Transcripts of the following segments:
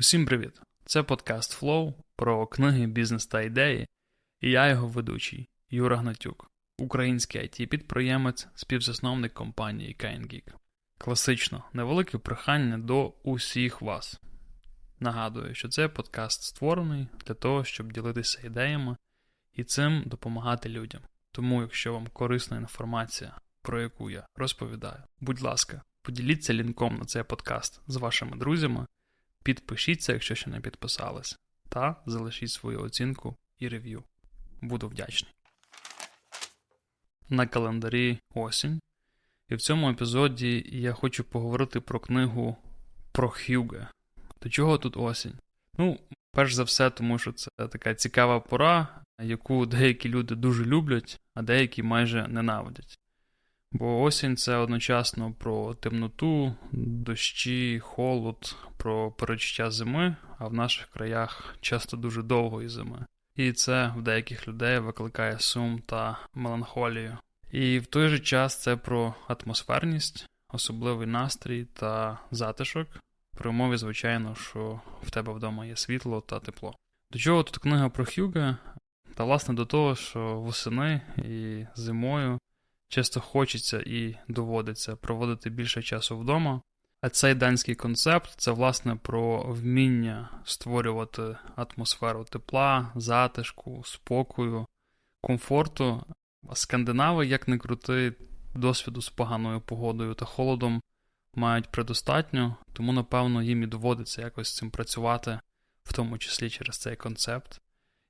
Усім привіт! Це подкаст Flow про книги, бізнес та ідеї, і я його ведучий Юра Гнатюк, український it підприємець співзасновник компанії KNGeek. Класично, невелике прохання до усіх вас. Нагадую, що цей подкаст створений для того, щоб ділитися ідеями і цим допомагати людям. Тому, якщо вам корисна інформація, про яку я розповідаю, будь ласка, поділіться лінком на цей подкаст з вашими друзями. Підпишіться, якщо ще не підписались, та залишіть свою оцінку і рев'ю. Буду вдячний. На календарі осінь. І в цьому епізоді я хочу поговорити про книгу про Хюге. До чого тут осінь? Ну, перш за все, тому що це така цікава пора, яку деякі люди дуже люблять, а деякі майже ненавидять. Бо осінь це одночасно про темноту, дощі, холод, про перечуття зими, а в наших краях часто дуже довгої зими. І це в деяких людей викликає сум та меланхолію. І в той же час це про атмосферність, особливий настрій та затишок, при умові, звичайно, що в тебе вдома є світло та тепло. До чого тут книга про Хюга? Та власне до того, що восени і зимою часто хочеться і доводиться проводити більше часу вдома. А цей данський концепт це, власне, про вміння створювати атмосферу тепла, затишку, спокою, комфорту. Скандинави, як не крути, досвіду з поганою погодою та холодом мають предостатньо, тому, напевно, їм і доводиться якось з цим працювати, в тому числі через цей концепт.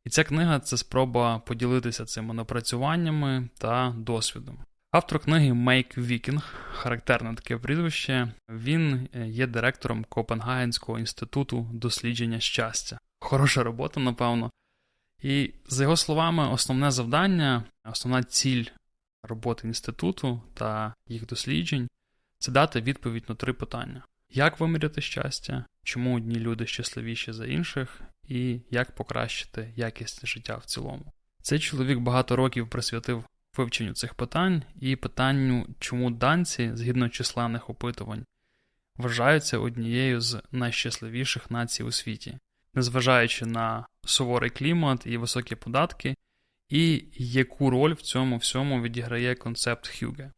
І ця книга це спроба поділитися цими напрацюваннями та досвідом. Автор книги Мейк Вікінг, характерне таке прізвище, він е, є директором Копенгагенського інституту дослідження щастя. Хороша робота, напевно. І за його словами, основне завдання, основна ціль роботи інституту та їх досліджень це дати відповідь на три питання: як виміряти щастя, чому одні люди щасливіші за інших, і як покращити якість життя в цілому. Цей чоловік багато років присвятив вивченню цих питань і питанню, чому данці, згідно численних опитувань, вважаються однією з найщасливіших націй у світі, незважаючи на суворий клімат і високі податки, і яку роль в цьому всьому відіграє концепт Хюге.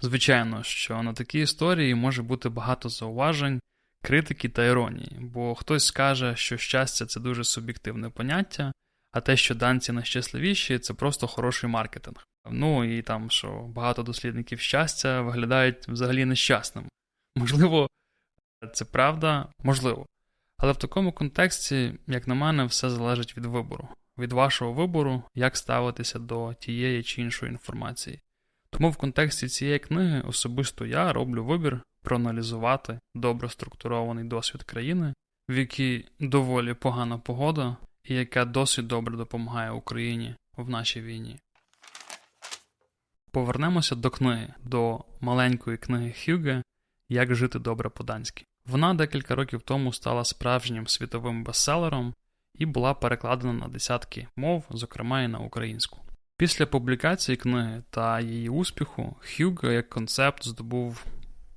Звичайно, що на такій історії може бути багато зауважень, критики та іронії, бо хтось скаже, що щастя це дуже суб'єктивне поняття, а те, що данці найщасливіші, це просто хороший маркетинг. Ну і там, що багато дослідників щастя виглядають взагалі нещасними. Можливо, це правда, можливо. Але в такому контексті, як на мене, все залежить від вибору, від вашого вибору, як ставитися до тієї чи іншої інформації. Тому в контексті цієї книги особисто я роблю вибір проаналізувати добре структурований досвід країни, в якій доволі погана погода, і яка досить добре допомагає Україні в нашій війні. Повернемося до книги, до маленької книги Хюге Як жити добре по-данськи. Вона декілька років тому стала справжнім світовим бестселером і була перекладена на десятки мов, зокрема і на українську. Після публікації книги та її успіху Хюге як концепт здобув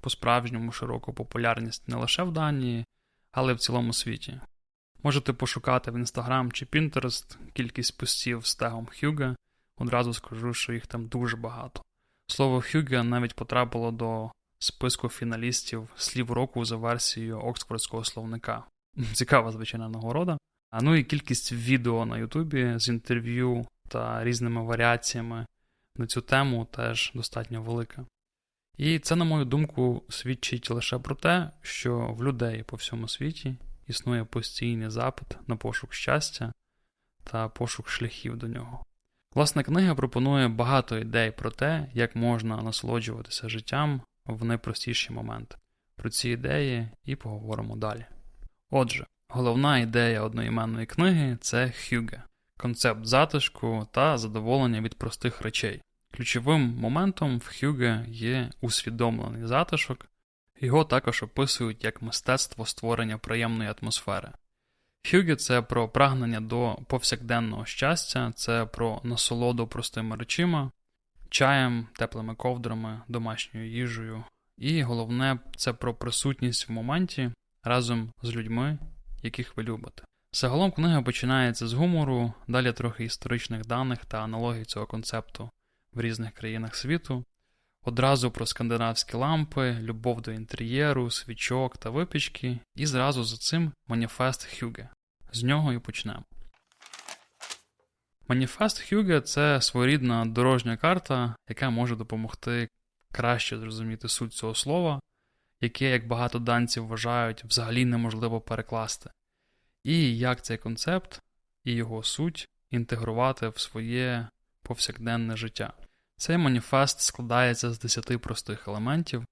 по-справжньому широку популярність не лише в Данії, але й в цілому світі. Можете пошукати в Instagram чи Pinterest кількість постів з тегом Хюге, Одразу скажу, що їх там дуже багато. Слово Хюге навіть потрапило до списку фіналістів слів року за версією Оксфордського словника. Цікава, звичайна нагорода. А ну і кількість відео на Ютубі з інтерв'ю та різними варіаціями на цю тему теж достатньо велика. І це, на мою думку, свідчить лише про те, що в людей по всьому світі існує постійний запит на пошук щастя та пошук шляхів до нього. Власна книга пропонує багато ідей про те, як можна насолоджуватися життям в найпростіші моменти. Про ці ідеї і поговоримо далі. Отже, головна ідея одноіменної книги це Хюге, концепт затишку та задоволення від простих речей. Ключовим моментом в Хюге є усвідомлений затишок, його також описують як мистецтво створення приємної атмосфери. Хюге це про прагнення до повсякденного щастя, це про насолоду простими речима, чаєм, теплими ковдрами, домашньою їжею. І головне, це про присутність в моменті разом з людьми, яких ви любите. Загалом книга починається з гумору, далі трохи історичних даних та аналогій цього концепту в різних країнах світу, одразу про скандинавські лампи, любов до інтер'єру, свічок та випічки, і зразу за цим маніфест Хюге. З нього і почнемо. Маніфест Хюге це своєрідна дорожня карта, яка може допомогти краще зрозуміти суть цього слова, яке, як багато данців вважають, взагалі неможливо перекласти, і як цей концепт і його суть інтегрувати в своє повсякденне життя. Цей маніфест складається з 10 простих елементів,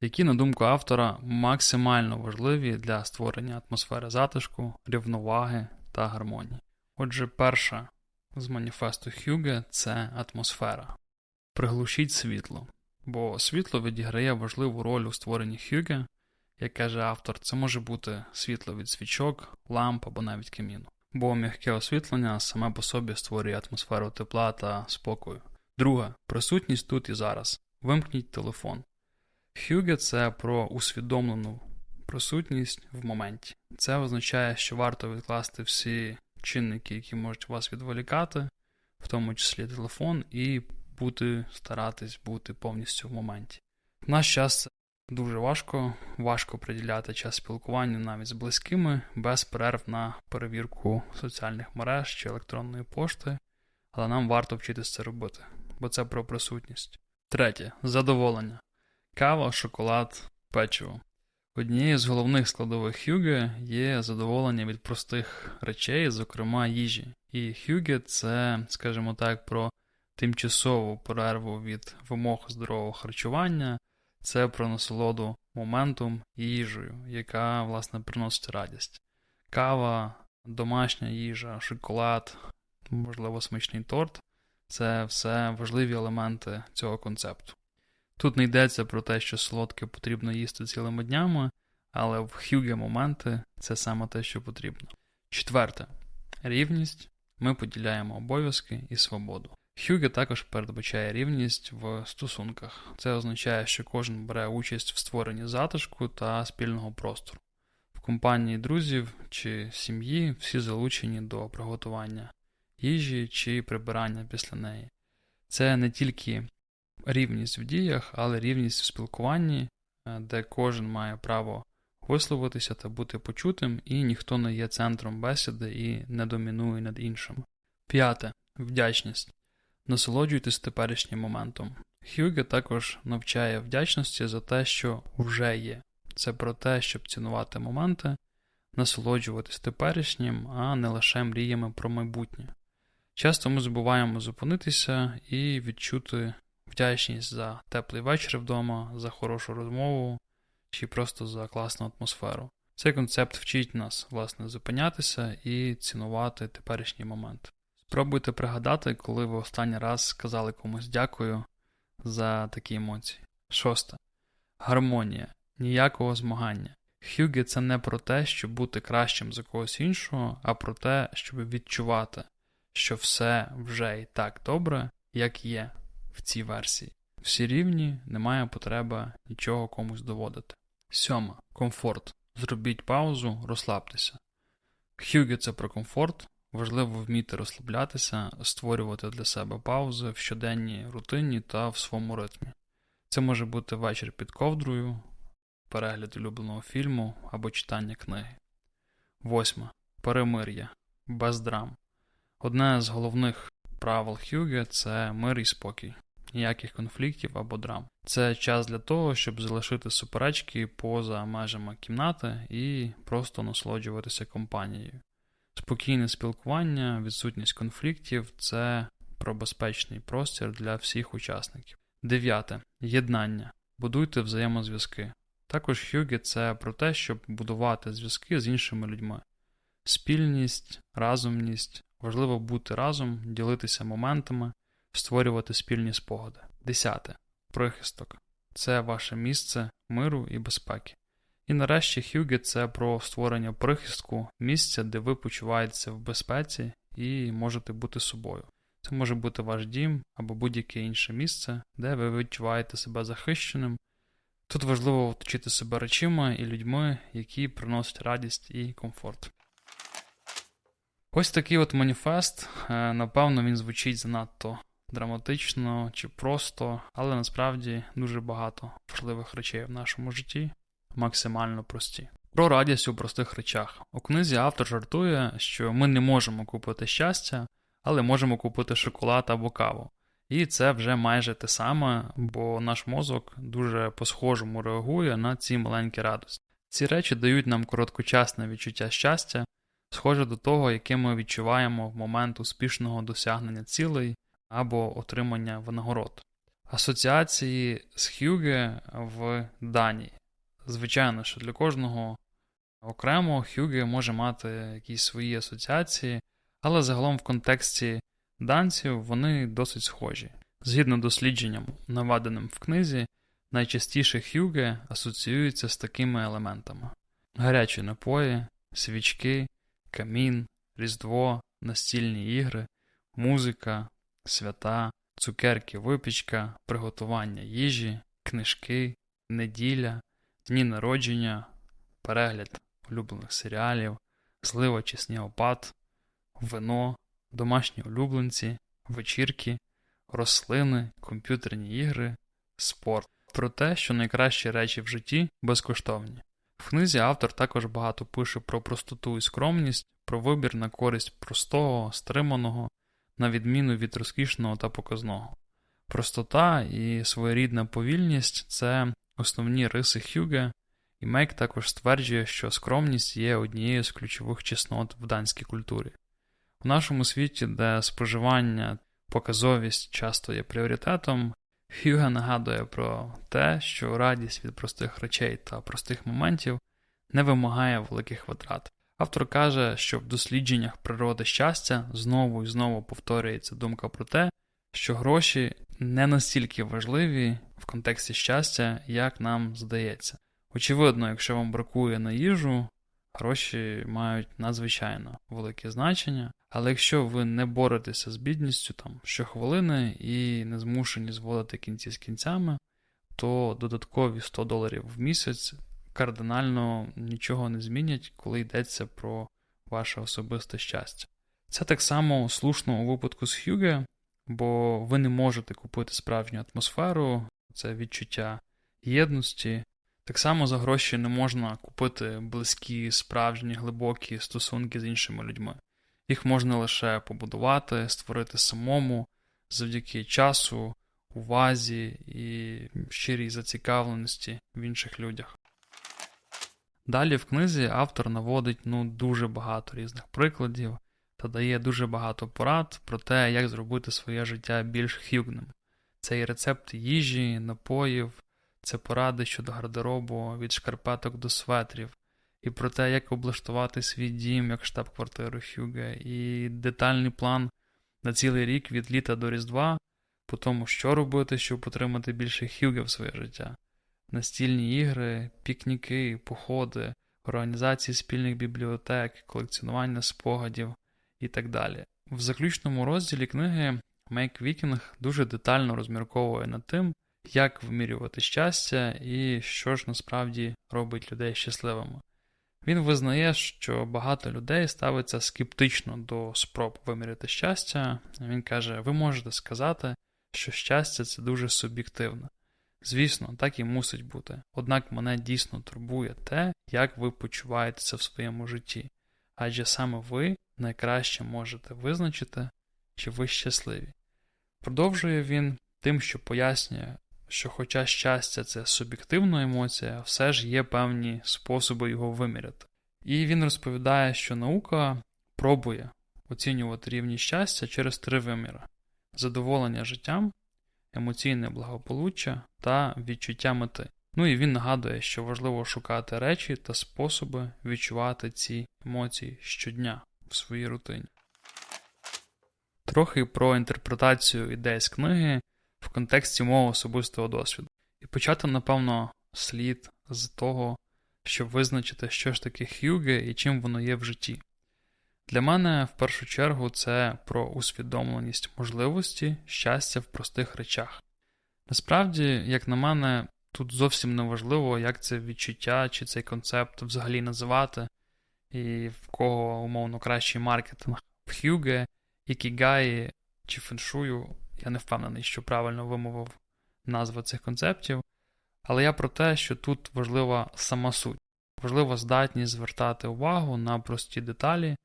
які, на думку автора, максимально важливі для створення атмосфери затишку, рівноваги та гармонії. Отже, перша з маніфесту Хюге це атмосфера. Приглушіть світло, бо світло відіграє важливу роль у створенні Хюге, як каже автор, це може бути світло від свічок, ламп або навіть каміну. Бо м'яке освітлення саме по собі створює атмосферу тепла та спокою. Друге присутність тут і зараз. Вимкніть телефон. Хюге це про усвідомлену присутність в моменті. Це означає, що варто відкласти всі чинники, які можуть вас відволікати, в тому числі телефон, і бути, старатись бути повністю в моменті. В наш час дуже важко, важко приділяти час спілкуванню навіть з близькими, без перерв на перевірку соціальних мереж чи електронної пошти, але нам варто вчитися це робити, бо це про присутність. Третє задоволення. Кава, шоколад, печиво. Однією з головних складових Хюге є задоволення від простих речей, зокрема їжі. І Хюге це, скажімо так, про тимчасову перерву від вимог здорового харчування, це про насолоду моментом і їжею, яка, власне, приносить радість. Кава, домашня їжа, шоколад, можливо, смачний торт це все важливі елементи цього концепту. Тут не йдеться про те, що солодке потрібно їсти цілими днями, але в хюге моменти це саме те, що потрібно. Четверте рівність. Ми поділяємо обов'язки і свободу. Хюге також передбачає рівність в стосунках. Це означає, що кожен бере участь в створенні затишку та спільного простору. В компанії друзів чи сім'ї всі залучені до приготування їжі чи прибирання після неї. Це не тільки рівність в діях, але рівність в спілкуванні, е, де кожен має право висловитися та бути почутим, і ніхто не є центром бесіди і не домінує над іншим. П'яте вдячність. Насолоджуйтесь теперішнім моментом. Хюге також навчає вдячності за те, що вже є. Це про те, щоб цінувати моменти, насолоджуватись теперішнім, а не лише мріями про майбутнє. Часто ми забуваємо зупинитися і відчути вдячність за теплий вечір вдома, за хорошу розмову чи просто за класну атмосферу. Цей концепт вчить нас, власне, зупинятися і цінувати теперішній момент. Спробуйте пригадати, коли ви останній раз сказали комусь дякую за такі емоції. Шосте. Гармонія. Ніякого змагання. Хюге це не про те, щоб бути кращим за когось іншого, а про те, щоб відчувати, що все вже і так добре, як є в цій версії. Всі рівні, немає потреби нічого комусь доводити. Сьома. Комфорт. Зробіть паузу, розслабтеся. Хюге це про комфорт. Важливо вміти розслаблятися, створювати для себе паузи в щоденній рутині та в своєму ритмі. Це може бути вечір під ковдрою, перегляд улюбленого фільму або читання книги. Восьма. Перемир'я. Без драм. Одне з головних правил Хюге це мир і спокій, ніяких конфліктів або драм. Це час для того, щоб залишити суперечки поза межами кімнати і просто насолоджуватися компанією. Спокійне спілкування, відсутність конфліктів це про безпечний простір для всіх учасників. Дев'яте. Єднання. Будуйте взаємозв'язки. Також Хюге це про те, щоб будувати зв'язки з іншими людьми. Спільність, разумність, важливо бути разом, ділитися моментами, створювати спільні спогади. Десяте. Прихисток. Це ваше місце миру і безпеки. І нарешті Хюге це про створення прихистку, місця, де ви почуваєтеся в безпеці і можете бути собою. Це може бути ваш дім або будь-яке інше місце, де ви відчуваєте себе захищеним. Тут важливо оточити себе речима і людьми, які приносять радість і комфорт. Ось такий от маніфест, е, напевно, він звучить занадто драматично чи просто, але насправді дуже багато важливих речей в нашому житті, максимально прості. Про радість у простих речах. У книзі автор жартує, що ми не можемо купити щастя, але можемо купити шоколад або каву. І це вже майже те саме, бо наш мозок дуже по-схожому реагує на ці маленькі радості. Ці речі дають нам короткочасне відчуття щастя, схоже до того, яке ми відчуваємо в момент успішного досягнення цілей або отримання винагород. Асоціації з Хюге в Данії. Звичайно, що для кожного окремо Хюге може мати якісь свої асоціації, але загалом в контексті данців вони досить схожі. Згідно дослідженням, наведеним в книзі, найчастіше Хюге асоціюються з такими елементами: гарячі напої, свічки, камін, різдво, настільні ігри, музика, свята, цукерки, випічка, приготування їжі, книжки, неділя, дні народження, перегляд улюблених серіалів, злива чи снігопад, вино, домашні улюбленці, вечірки, рослини, комп'ютерні ігри, спорт. Про те, що найкращі речі в житті безкоштовні. В книзі автор також багато пише про простоту і скромність, про вибір на користь простого, стриманого, на відміну від розкішного та показного. Простота і своєрідна повільність це основні риси Хюге, і Мейк також стверджує, що скромність є однією з ключових чеснот в данській культурі. У нашому світі, де споживання, показовість часто є пріоритетом, Хюге нагадує про те, що радість від простих речей та простих моментів не вимагає великих витрат. Автор каже, що в дослідженнях природи щастя знову і знову повторюється думка про те, що гроші не настільки важливі в контексті щастя, як нам здається. Очевидно, якщо вам бракує на їжу, гроші мають надзвичайно велике значення, але якщо ви не боретеся з бідністю там щохвилини і не змушені зводити кінці з кінцями, то додаткові 100 доларів в місяць кардинально нічого не змінять, коли йдеться про ваше особисте щастя. Це так само слушно у випадку з Хюге, бо ви не можете купити справжню атмосферу, це відчуття єдності. Так само за гроші не можна купити близькі, справжні, глибокі стосунки з іншими людьми. Їх можна лише побудувати, створити самому завдяки часу, увазі і щирій зацікавленості в інших людях. Далі в книзі автор наводить ну, дуже багато різних прикладів та дає дуже багато порад про те, як зробити своє життя більш хюгним. Це і рецепти їжі, напоїв, це поради щодо гардеробу, від шкарпеток до светрів, і про те, як облаштувати свій дім як штаб-квартиру Хюге, і детальний план на цілий рік від літа до Різдва, по тому, що робити, щоб отримати більше Хюге в своє життя настільні ігри, пікніки, походи, організації спільних бібліотек, колекціонування спогадів і так далі. В заключному розділі книги Мейк Вікінг дуже детально розмірковує над тим, як вимірювати щастя і що ж насправді робить людей щасливими. Він визнає, що багато людей ставиться скептично до спроб виміряти щастя. Він каже: ви можете сказати, що щастя це дуже суб'єктивне. Звісно, так і мусить бути. Однак мене дійсно турбує те, як ви почуваєтеся в своєму житті, адже саме ви найкраще можете визначити, чи ви щасливі. Продовжує він тим, що пояснює, що, хоча щастя це суб'єктивна емоція, все ж є певні способи його виміряти. І він розповідає, що наука пробує оцінювати рівні щастя через три виміри: задоволення життям, емоційне благополуччя та відчуття мети. Ну і він нагадує, що важливо шукати речі та способи відчувати ці емоції щодня в своїй рутині. Трохи про інтерпретацію ідей з книги в контексті мого особистого досвіду. І почати, напевно, слід з того, щоб визначити, що ж таке хюге і чим воно є в житті. Для мене в першу чергу це про усвідомленість можливості щастя в простих речах. Насправді, як на мене, тут зовсім не важливо, як це відчуття чи цей концепт взагалі називати. і в кого, умовно, кращий маркетинг в Хюге, Ікігаї чи феншую. Я не впевнений, що правильно вимовив назву цих концептів. Але я про те, що тут важлива сама суть. Важлива здатність звертати увагу на прості деталі,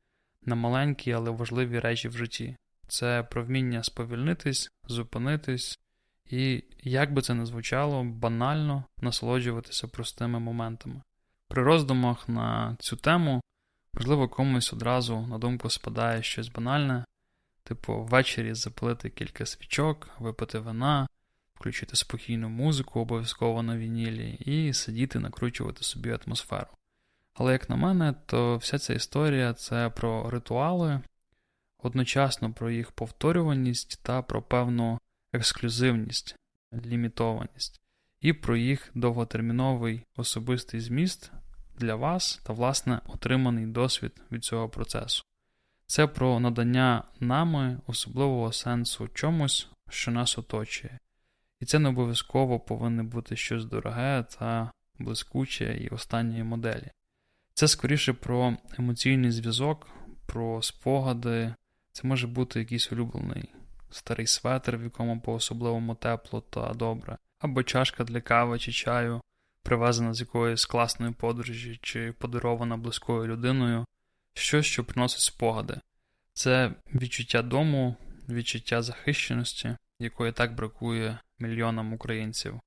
на маленькі, але важливі речі в житті. Це про вміння сповільнитись, зупинитись і, як би це не звучало, банально насолоджуватися простими моментами. При роздумах на цю тему, можливо, комусь одразу на думку спадає щось банальне, типу ввечері запалити кілька свічок, випити вина, включити спокійну музику, обов'язково на вінілі, і сидіти, накручувати собі атмосферу. Але, як на мене, то вся ця історія це про ритуали, одночасно про їх повторюваність та про певну ексклюзивність, лімітованість, і про їх довготерміновий особистий зміст для вас та, власне, отриманий досвід від цього процесу. Це про надання нами особливого сенсу чомусь, що нас оточує. І це не обов'язково повинно бути щось дороге та блискуче і останньої моделі. Це скоріше про емоційний зв'язок, про спогади. Це може бути якийсь улюблений старий светр, в якому по особливому тепло та добре, або чашка для кави чи чаю, привезена з якоїсь класної подорожі чи подарована близькою людиною, щось, що приносить спогади. Це відчуття дому, відчуття захищеності, якої так бракує мільйонам українців.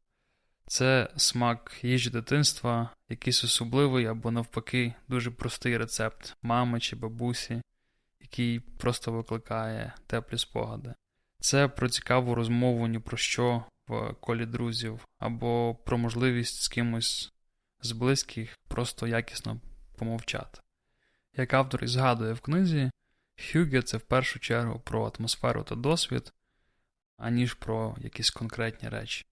Це смак їжі дитинства, якийсь особливий або, навпаки, дуже простий рецепт мами чи бабусі, який просто викликає теплі спогади. Це про цікаву розмову ні про що в колі друзів, або про можливість з кимось з близьких просто якісно помовчати. Як автор і згадує в книзі, Хюге це в першу чергу про атмосферу та досвід, аніж про якісь конкретні речі.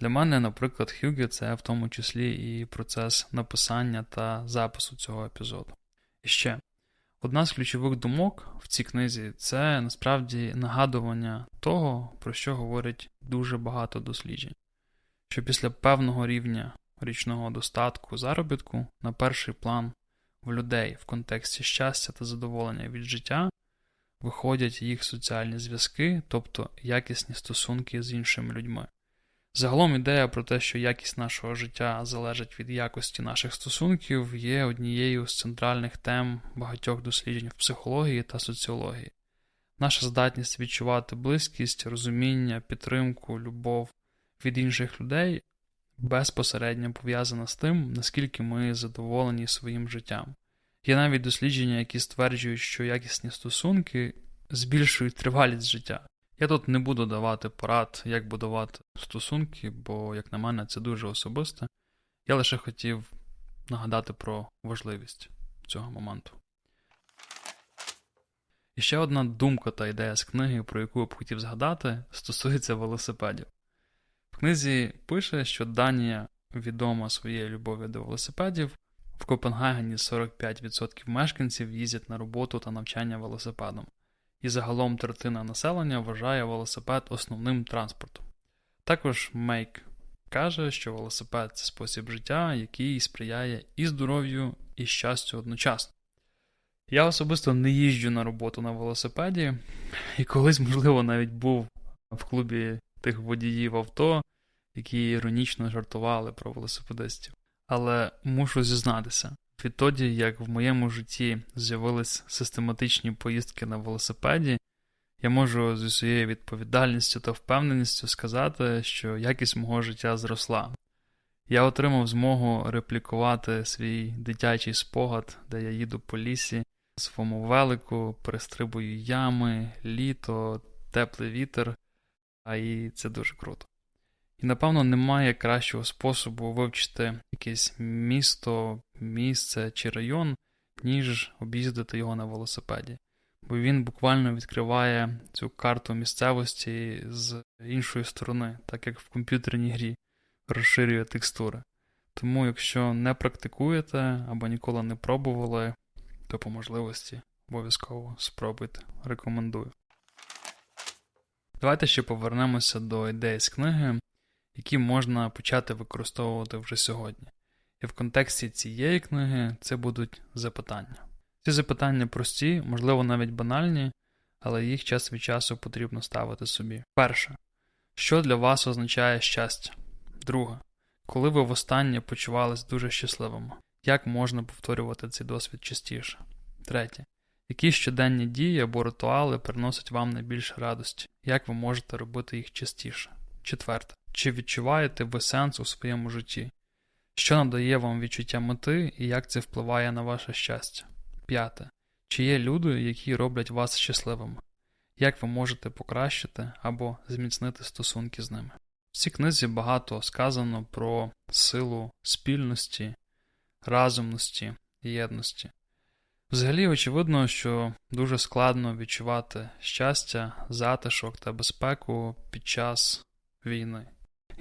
Для мене, наприклад, Хюге це в тому числі і процес написання та запису цього епізоду. І ще одна з ключових думок в цій книзі це насправді нагадування того, про що говорять дуже багато досліджень, що після певного рівня річного достатку заробітку на перший план в людей в контексті щастя та задоволення від життя виходять їх соціальні зв'язки, тобто якісні стосунки з іншими людьми. Загалом ідея про те, що якість нашого життя залежить від якості наших стосунків, є однією з центральних тем багатьох досліджень в психології та соціології. Наша здатність відчувати близькість, розуміння, підтримку, любов від інших людей безпосередньо пов'язана з тим, наскільки ми задоволені своїм життям. Є навіть дослідження, які стверджують, що якісні стосунки збільшують тривалість життя. Я тут не буду давати порад, як будувати стосунки, бо, як на мене, це дуже особисте. Я лише хотів нагадати про важливість цього моменту. І ще одна думка та ідея з книги, про яку я б хотів згадати, стосується велосипедів. Книзі пише, що Данія відома своєю любов'ю до велосипедів. В Копенгагені 45% мешканців їздять на роботу та навчання велосипедом і загалом третина населення вважає велосипед основним транспортом. Також Мейк каже, що велосипед це спосіб життя, який сприяє і здоров'ю, і щастю одночасно. Я особисто не їжджу на роботу на велосипеді, і колись, можливо, навіть був в клубі тих водіїв авто, які іронічно жартували про велосипедистів. Але мушу зізнатися, Відтоді, як в моєму житті з'явились систематичні поїздки на велосипеді, я можу з усією відповідальністю та впевненістю сказати, що якість мого життя зросла. Я отримав змогу реплікувати свій дитячий спогад, де я їду по лісі, своєму велику, перестрибую ями, літо, теплий вітер, а і це дуже круто. І, напевно, немає кращого способу вивчити якесь місто, місце чи район, ніж об'їздити його на велосипеді. Бо він буквально відкриває цю карту місцевості з іншої сторони, так як в комп'ютерній грі розширює текстури. Тому, якщо не практикуєте або ніколи не пробували, то по можливості обов'язково спробуйте. Рекомендую. Давайте ще повернемося до ідеї з книги які можна почати використовувати вже сьогодні. І в контексті цієї книги це будуть запитання. Ці запитання прості, можливо, навіть банальні, але їх час від часу потрібно ставити собі. Перше. Що для вас означає щастя? Друге. Коли ви востаннє почувались дуже щасливими? Як можна повторювати цей досвід частіше? Третє. Які щоденні дії або ритуали приносять вам найбільше радості? Як ви можете робити їх частіше? Четверте. Чи відчуваєте ви сенс у своєму житті? Що надає вам відчуття мети і як це впливає на ваше щастя? П'яте. Чи є люди, які роблять вас щасливими? Як ви можете покращити або зміцнити стосунки з ними? В цій книзі багато сказано про силу спільності, разумності і єдності. Взагалі, очевидно, що дуже складно відчувати щастя, затишок та безпеку під час війни.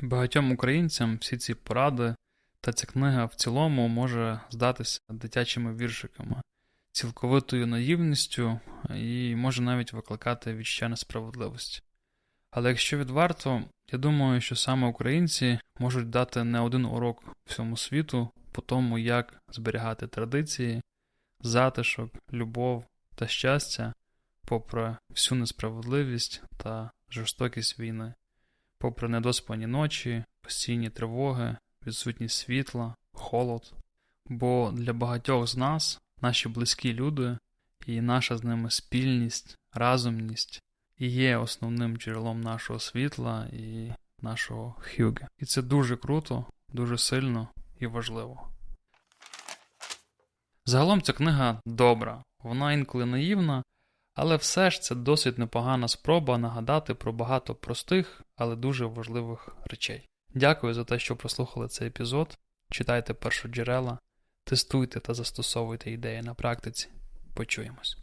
І багатьом українцям всі ці поради та ця книга в цілому може здатися дитячими віршиками, цілковитою наївністю і може навіть викликати відчуття несправедливості. Але якщо відверто, я думаю, що саме українці можуть дати не один урок всьому світу по тому, як зберігати традиції, затишок, любов та щастя, попри всю несправедливість та жорстокість війни, попри недоспані ночі, постійні тривоги, відсутність світла, холод. Бо для багатьох з нас наші близькі люди і наша з ними спільність, разумність і є основним джерелом нашого світла і нашого хюге. І це дуже круто, дуже сильно і важливо. Загалом ця книга добра, вона інколи наївна, але все ж це досить непогана спроба нагадати про багато простих, але дуже важливих речей. Дякую за те, що прослухали цей епізод. Читайте першоджерела, тестуйте та застосовуйте ідеї на практиці. Почуємось.